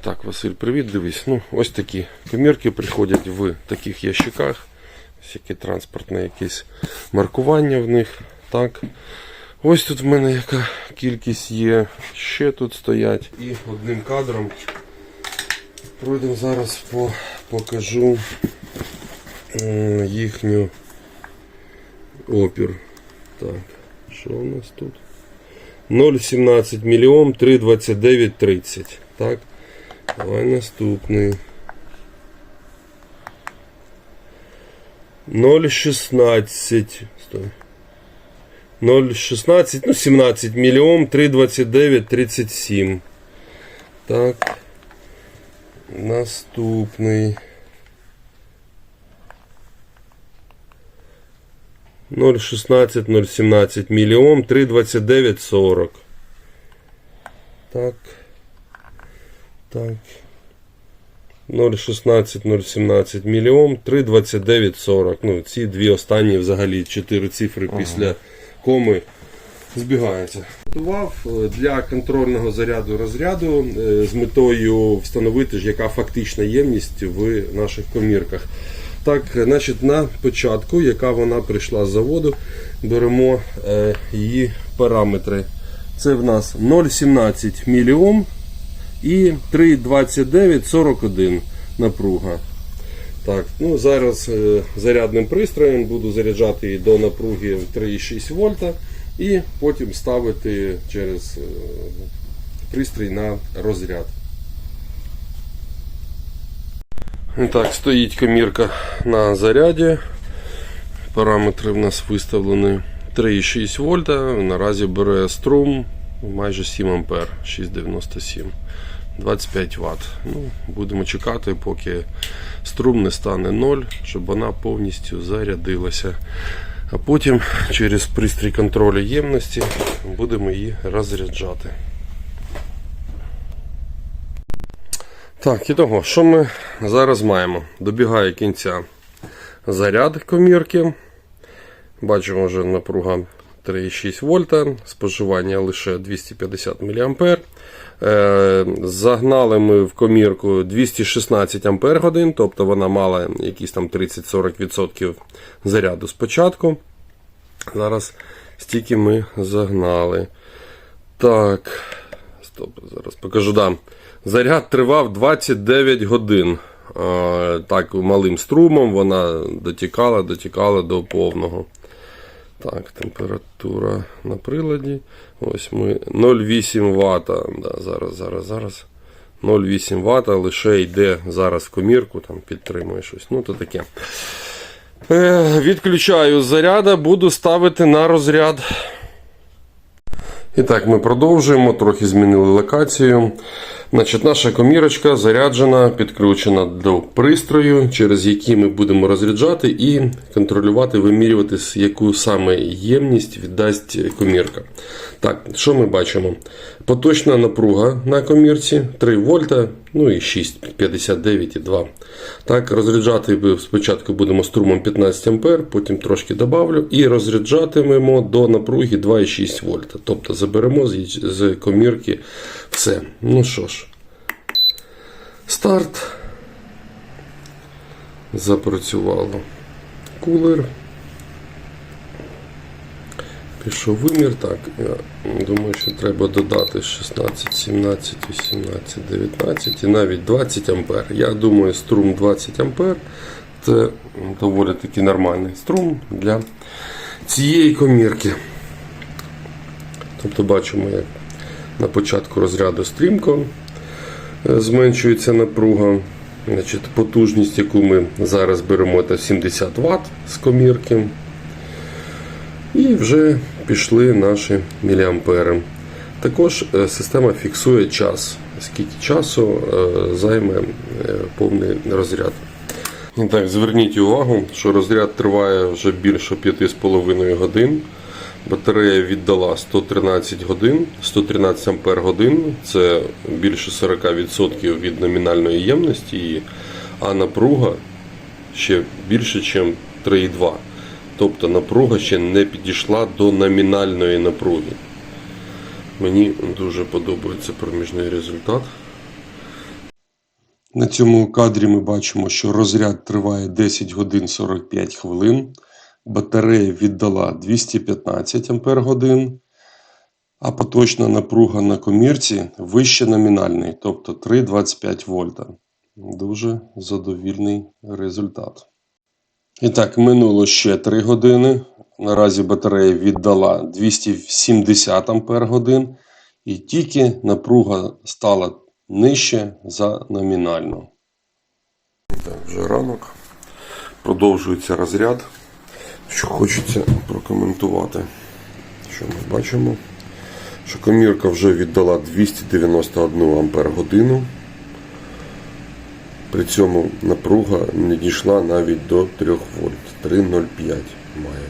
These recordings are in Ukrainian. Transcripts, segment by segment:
Так, Василь, привіт, дивись. Ну, ось такі комірки приходять в таких ящиках. Ось яке транспортне якесь маркування в них. Так. Ось тут в мене яка кількість є. Ще тут стоять. І одним кадром пройдемо зараз по, покажу м, їхню опір. Так, що у нас тут? 0,17 мільйон 329 30. Так. Давай наступний. 0,16. Стой. 0,16, ну 17 мільйон 329 37. Так. Наступний. 0,16, 0,17 мільйон 329 40. Так. Так. 0,16, 0,17 мільйон 329 40. Ну, ці дві останні взагалі чотири цифри після коми збігаються. Готував е, для контрольного заряду розряду е, з метою встановити, ж, яка фактична ємність в наших комірках. Так, значить, на початку, яка вона прийшла з заводу, беремо е, її параметри. Це в нас 0,17 мільйон і 3,2941 напруга. Так, ну Зараз е, зарядним пристроєм буду заряджати її до напруги 3,6 вольта і потім ставити через е, пристрій на розряд. Так, стоїть комірка на заряді. Параметри в нас виставлені 3,6 вольта. Наразі бере струм майже 7 ампер, 6,97. 25 Вт. Ну, будемо чекати, поки струм не стане 0, щоб вона повністю зарядилася. А потім через пристрій контролю ємності будемо її розряджати. Так, і того, що ми зараз маємо? Добігає кінця заряд комірки. Бачимо, вже напруга 3,6 вольта, споживання лише 250 мА. Е, Загнали ми в комірку 216 Ампер годин, тобто вона мала якісь там 30-40% заряду спочатку. Зараз стільки ми загнали. Так, стоп, зараз покажу. Да. Заряд тривав 29 годин. Е, Так, малим струмом вона дотікала, дотікала до повного. Так, температура на приладі. Ось ми 0,8 Вт. Да, зараз, зараз, зараз. 0,8 Вт лише йде зараз в комірку, там підтримує щось. Ну, то таке. Е, відключаю заряда, буду ставити на розряд. І так, ми продовжуємо, трохи змінили локацію. Значить, Наша комірочка заряджена, підключена до пристрою, через який ми будемо розряджати і контролювати, вимірювати, яку саме ємність віддасть комірка. Так, що ми бачимо? Поточна напруга на комірці 3 вольта, ну і 6, 59,2. Так, розряджати спочатку будемо струмом 15 ампер, потім трошки добавлю і розряджатимемо до напруги 2,6 вольта. Тобто заберемо з комірки все. Ну що ж, старт. Запрацювало кулер. Пішов вимір. Так, я думаю, що треба додати 16, 17, 18, 19 і навіть 20 ампер. Я думаю, струм 20 ампер це доволі таки нормальний струм для цієї комірки. Тобто бачимо, як на початку розряду стрімко зменшується напруга. Значить, Потужність, яку ми зараз беремо, це 70 Вт з комірки. І вже пішли наші міліампери. Також е, система фіксує час, скільки часу е, займе е, повний розряд. Так, Зверніть увагу, що розряд триває вже більше 5,5 годин. Батарея віддала 113 годин, 113 ампер годин, це більше 40% від номінальної ємності, а напруга ще більше, ніж 3,2. Тобто напруга ще не підійшла до номінальної напруги. Мені дуже подобається проміжний результат. На цьому кадрі ми бачимо, що розряд триває 10 годин 45 хвилин. Батарея віддала 215 Ампер годин, а поточна напруга на комірці вище номінальної, тобто 3,25 вольта. Дуже задовільний результат. І так, минуло ще 3 години. Наразі батарея віддала 270 Ампер годин, і тільки напруга стала нижче за номінальну. Так, вже ранок. Продовжується розряд. Що хочеться прокоментувати. Що ми бачимо? Що комірка вже віддала 291 Ампер годину. При цьому напруга не дійшла навіть до 3 вольт. 3,05 має.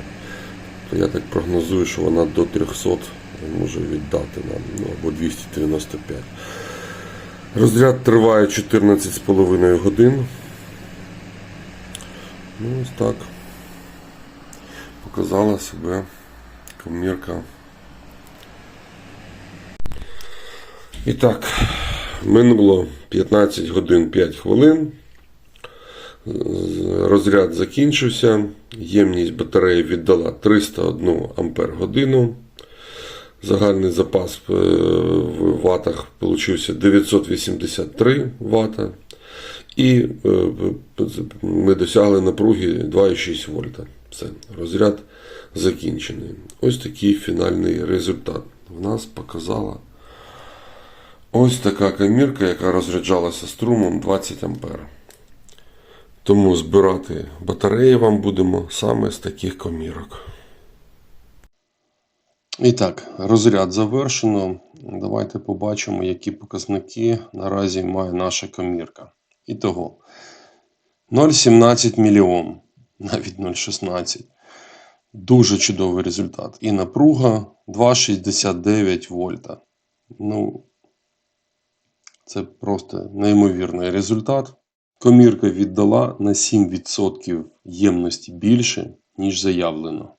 То я так прогнозую, що вона до 300 може віддати нам, ну або 295. Розряд триває 14,5 годин. Ну, ось так. Показала себе комірка. І так, минуло 15 годин 5 хвилин. Розряд закінчився. Ємність батареї віддала 301 Ампер годину. Загальний запас е, в ватах получився 983 вата. І е, ми досягли напруги 2,6 вольта. Все, розряд закінчений. Ось такий фінальний результат. В нас показала ось така камірка, яка розряджалася струмом 20 ампер. Тому збирати батареї вам будемо саме з таких комірок. І так, розряд завершено. Давайте побачимо, які показники наразі має наша комірка. Ітого 0,17 мільйон, навіть 0,16. Дуже чудовий результат. І напруга 2,69 вольта. Ну, це просто неймовірний результат. Комірка віддала на 7% ємності більше, ніж заявлено.